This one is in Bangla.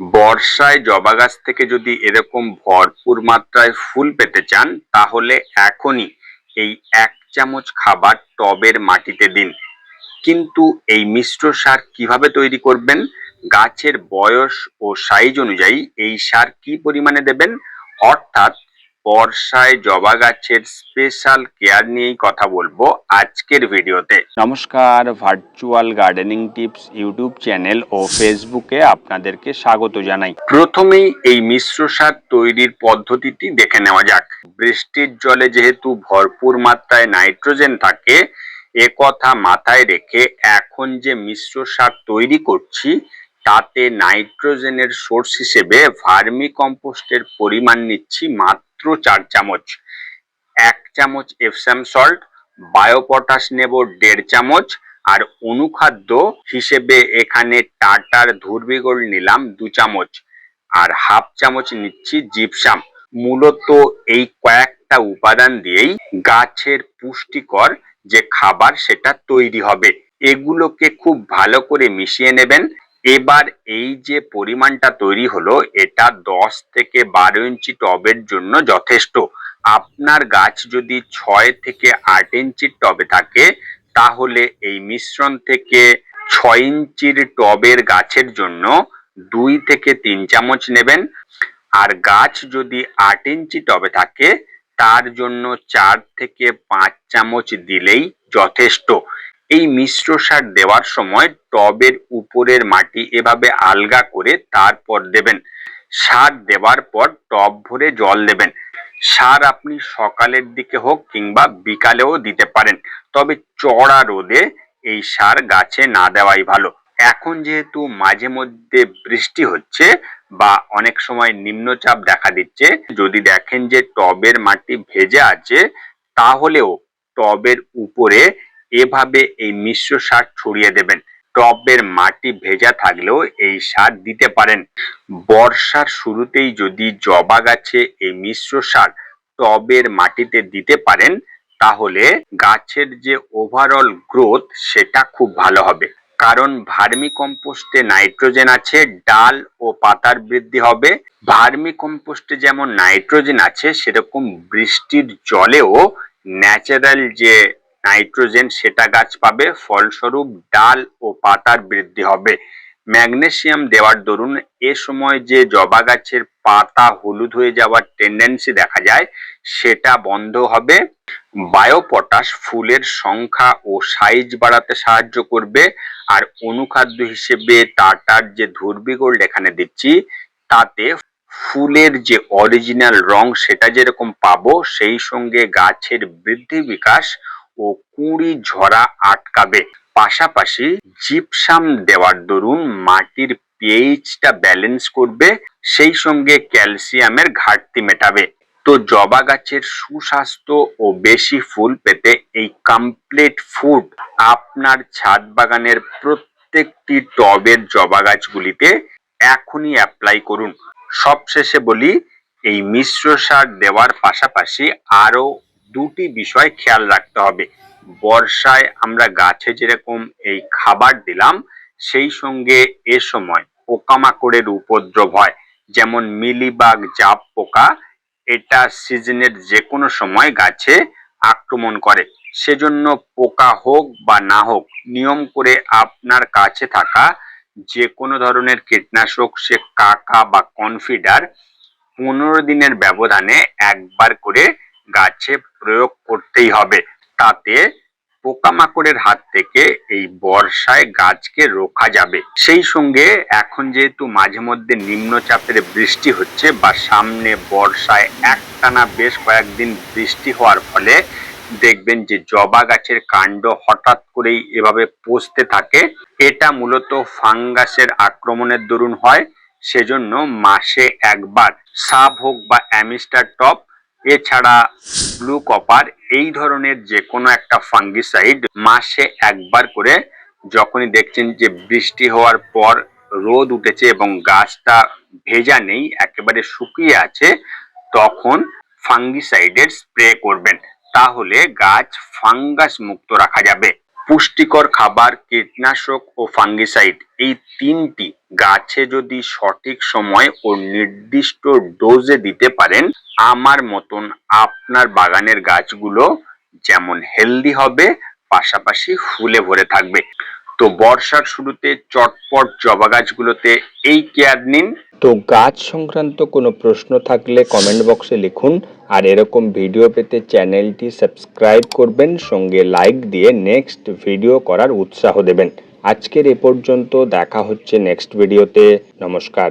বর্ষায় জবা গাছ থেকে যদি এরকম ভরপুর মাত্রায় ফুল পেতে চান, তাহলে এখনই এই এক চামচ খাবার টবের মাটিতে দিন। কিন্তু এই মিশ্র সার কীভাবে তৈরি করবেন? গাছের বয়স ও সাইজ অনুযায়ী এই সার কি পরিমাণে দেবেন? অর্থাৎ বর্ষায় জবা গাছের স্পেশাল কেয়ার নিয়েই কথা বলব আজকের ভিডিওতে। নমস্কার Virtual Gardening Tips YouTube channel ও ফেসবুকে আপনাদেরকে স্বাগত জানাই। প্রথমেই এই মিশ্র সার তৈরির পদ্ধতিটি দেখে নেওয়া যাক। বৃষ্টির জলে যেহেতু ভরপুর মাত্রায় নাইট্রোজেন থাকে এ কথা মাথায় রেখে এখন যে মিশ্র সার তৈরি করছি তাতে নাইট্রোজেনের সোর্স হিসেবে ভার্মি কম্পোস্টের পরিমাণ নিচ্ছি মাত্র চার চামচ। এক চামচ এপসাম সল্ট বায়োপটাশ নেব দেড় চামচ, আর অনুখাদ্য হিসেবে এখানে টাটার ধুরবিগোল নিলাম দু চামচ, আর হাফ চামচ নিচ্ছি জিপসাম মূলত এই কয়েকটা উপাদান দিয়েই গাছের পুষ্টিকর যে খাবার সেটা তৈরি হবে। এগুলোকে খুব ভালো করে মিশিয়ে নেবেন এবার এই যে পরিমাণটা তৈরি হলো, এটা দশ থেকে বারো ইঞ্চি টবের জন্য যথেষ্ট। আপনার গাছ যদি ছয় থেকে আট ইঞ্চির টবে থাকে, তাহলে এই মিশ্রণ থেকে ছয় ইঞ্চির টবের গাছের জন্য দুই থেকে তিন চামচ নেবেন। আর গাছ যদি আট ইঞ্চি টবে থাকে, তার জন্য চার থেকে পাঁচ চামচ দিলেই যথেষ্ট। এই মিশ্র সার দেওয়ার সময় টবের উপরের মাটি এভাবে আলগা করে তারপর দেবেন। সার দেওয়ার পর টব ভরে জল দেবেন। সার আপনি সকালের দিকে হোক কিংবা বিকালেও দিতে পারেন। তবে চড়া রোদে এই সার গাছে না দেওয়াই ভালো। এখন যেহেতু মাঝে মধ্যে বৃষ্টি হচ্ছে বা অনেক সময় নিম্নচাপ দেখা দিচ্ছে, যদি দেখেন যে টবের মাটি ভেজে আছে, তাহলেও টবের উপরে এভাবে এই মিশ্র সার ছড়িয়ে দেবেন। টবের মাটি ভেজা থাকলেও এই সার দিতে পারেন। বর্ষার শুরুতেই যদি জবা গাছে এই মিশ্র সার টবের মাটিতে দিতে পারেন, তাহলে গাছের যে ওভারঅল গ্রোথ সেটা খুব ভালো হবে। কারণ ভার্মি কম্পোস্টে নাইট্রোজেন আছে, ডাল ও পাতার বৃদ্ধি হবে। ভার্মি কম্পোস্টে যেমন নাইট্রোজেন আছে, সেরকম বৃষ্টির জলেও ন্যাচারাল যে নাইট্রোজেন সেটা গাছ পাবে, ফলস্বরূপ ডাল ও পাতার বৃদ্ধি হবে। ম্যাগনেসিয়াম দেওয়ার দরুন এ সময় যে জবা গাছের পাতা হলুদ হয়ে যাওয়ার টেন্ডেন্সি দেখা যায়, সেটা বন্ধ হবে। বায়োপটাশ ফুলের সংখ্যা ও সাইজ বাড়াতে সাহায্য করবে। আর অনুখাদ্য হিসেবে টাটার যে ধুরবি গোল্ড এখানে দিচ্ছি, তাতে ফুলের যে অরিজিনাল রং সেটা যেরকম পাবো, সেই সঙ্গে গাছের বৃদ্ধি বিকাশ ও কুঁড়ি ঝরা আটকাবে। পাশাপাশি জিপসাম দেওয়ার দরুন মাটির পিএইচটা ব্যালেন্স করবে, সেই সঙ্গে ক্যালসিয়ামের ঘাটতি মেটাবে। তো জবা গাছের সুস্বাস্থ্য ও বেশি ফুল পেতে এই কমপ্লিট ফুড আপনার ছাদ বাগানের প্রত্যেকটি টবের জবা গাছগুলিতে এখনই অ্যাপ্লাই করুন। সবশেষে বলি, এই মিশ্র সার দেওয়ার পাশাপাশি আরও দুটি বিষয় খেয়াল রাখতে হবে। বর্ষায় আমরা গাছে যেরকম এই খাবার দিলাম, সেই সঙ্গে এ সময় পোকামাকড়ের উপদ্রব হয়। যেমন মিলিবাগ জাপ পোকা, এটা সিজনের যে কোনো সময় গাছে আক্রমণ করে। সেজন্য পোকা হোক বা না হোক, নিয়ম করে আপনার কাছে থাকা যে কোনো ধরনের কীটনাশক, সে কাকা বা কনফিডার, পনেরো দিনের ব্যবধানে একবার করে গাছে প্রয়োগ করতেই হবে। তাতে পোকামাকড়ের হাত থেকে এই বর্ষায় গাছকে রোখা যাবে। সেই সঙ্গে এখন যেহেতু মাঝে মধ্যে নিম্নচাপের বৃষ্টি হচ্ছে বা সামনে বর্ষায় একটানা বেশ কয়েকদিন বৃষ্টি হওয়ার ফলে দেখবেন যে জবা গাছের কাণ্ড হঠাৎ করেই এভাবে পচতে থাকে। এটা মূলত ফাঙ্গাসের আক্রমণের দরুন হয়। সেজন্য মাসে একবার সাব হোক বা অ্যামিস্টার টপ এছাড়া ব্লু কপার, এই ধরনের যে কোনো একটা ফাঙ্গিসাইড মাসে একবার করে যখনই দেখছেন যে বৃষ্টি হওয়ার পর রোদ উঠেছে এবং গাছটা ভেজা নেই, একেবারে শুকিয়ে আছে, তখন ফাঙ্গিসাইডের স্প্রে করবেন। তাহলে গাছ ফাঙ্গাস মুক্ত রাখা যাবে। পুষ্টিকর খাবার, কীটনাশক ও ফাঙ্গিসাইড, এই তিনটি গাছে যদি সঠিক সময় ও নির্দিষ্ট ডোজে দিতে পারেন, আমার মতন আপনার বাগানের গাছগুলো যেমন হেলদি হবে, পাশাপাশি ফুলে ভরে থাকবে। তো বর্ষার শুরুতে চটপট জবা গাছগুলোতে এই কেয়ার নিন। তো গাছ সংক্রান্ত কোনো প্রশ্ন থাকলে কমেন্ট বক্সে লিখুন। আর এরকম ভিডিও পেতে চ্যানেলটি সাবস্ক্রাইব করবেন, সঙ্গে লাইক দিয়ে নেক্সট ভিডিও করার উৎসাহ দেবেন। আজকের এ পর্যন্ত দেখা হচ্ছে নেক্সট ভিডিওতে নমস্কার।